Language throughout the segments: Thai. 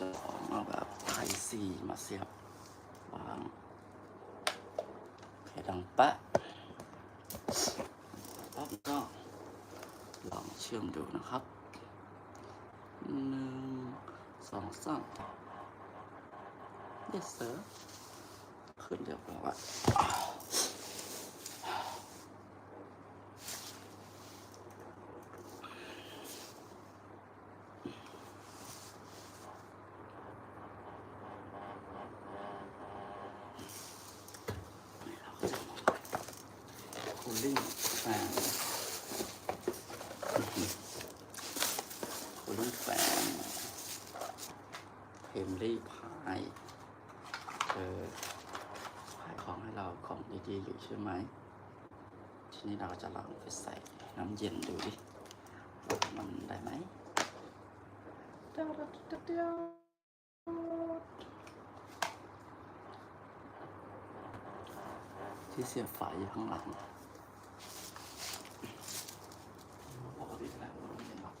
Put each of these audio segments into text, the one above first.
จะออกมาแบบไทยซีมาเสียบวางเคดังแปะแล้วก็ลองเชื่อมดูนะครับหนึ่งสองสาม yes sir ขึ้นเรียบร้อยนี่เราก็จะมา คูลิ่งแฟนคูลิ่งแฟนเพมลี่พายเออขายของให้เราของดีๆอยู่ใช่ไหม ทีนี้เราจะลองไปใส่น้ำเย็นดูดิมันได้ไหมเดี๋ยวเดี๋ยวเดี๋ยวที่เสียบไฟอยู่ข้างหลังปกติแล้วมันไม่หรอก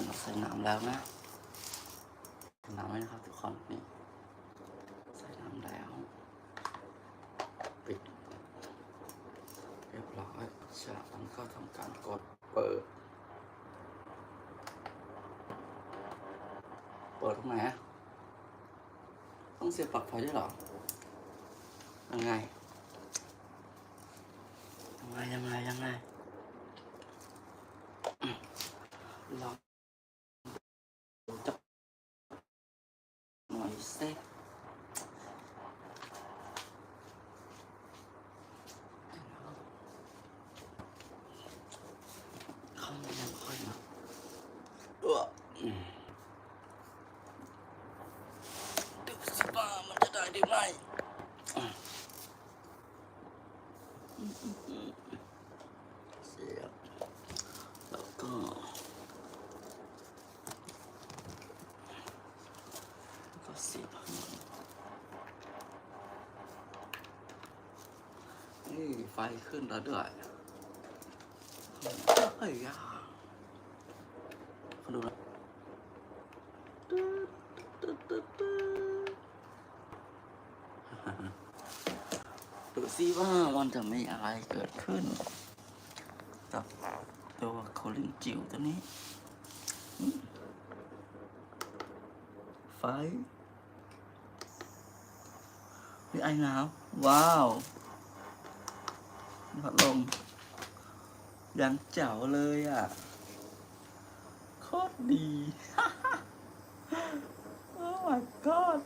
คนใส่น้ำแล้วนะใส่น้ำไว้นะครับทุกคนนี่ใส่น้ำแล้ว ปิด เรียบร้อยจากนั้นก็ทำการกดเปิด เปิดตรงไหนอะต้องเสียบปลั๊กไฟด้วยหรอยังไงยังไงยังไงยังไงอืมลองจับหน่อยเซ็เขายังค่อยมาเอออืม ดูสิว่ามันจะได้หรือไม่อืมอืมอืมอืมเสียบแล้วก็ก็เสียบข้านี่ไฟขึ้นแล้วด้วยเฮ้ยอะเขาดูนะ ตึ๊ดตึ๊ดตึ๊ดดูสิว่ามันจะมีอะไรเกิดขึ้น กับตัวโคลิงจิ๋วตัวนี้ ไฟมีไอหนาว ว้าวพัดลมยังเจ๋วเลยอะ โคตรดี my god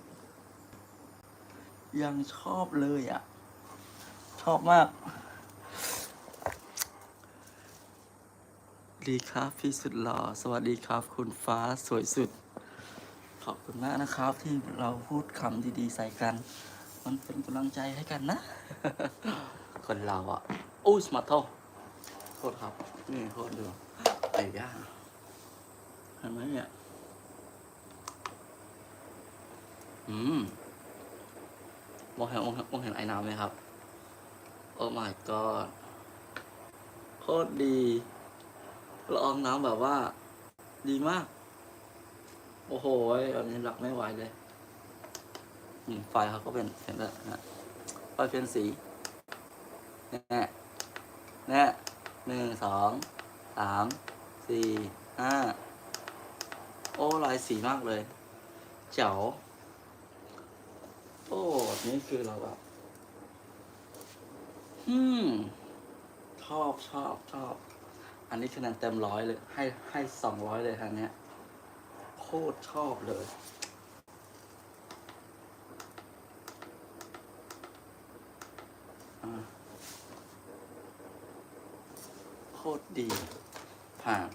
ยังชอบเลยอะ ชอบมาก ดีครับพี่สุดหล่อ สวัสดีครับ คุณฟ้าสวยสุด ขอบคุณมากนะครับ ที่เราพูดคำดีๆ ใส่กัน มันเป็นกำลังใจให้กันนะ คนเราอะอู้สมาร์ทโทโทษครับ นี่โทษดูไอ้ย่าเห็นไหมเนี่ย อืมมองเห็นมองเห็นมองเห็นไอ้น้ำไหมครับ โอ้ my god โคตรดีละอองน้ำแบบว่า ดีมาก โอ้โหอันนี้หลักไม่ไหวเลยนี่ไฟเขาก็เป็นเห็นแล้วนะไฟเป็นสีแน่แน่หนึ่งสองสามสี่ห้าโอ้ลายสีมากเลย เจ๋ว โอ้นี่คือเราแบบอืมชอบชอบชอบ อันนี้คะแนนเต็มร้อยเลย ให้ให้สองร้อยเลยทางเนี้ย โคตรชอบเลยอ่าโคตรดี ผ่าน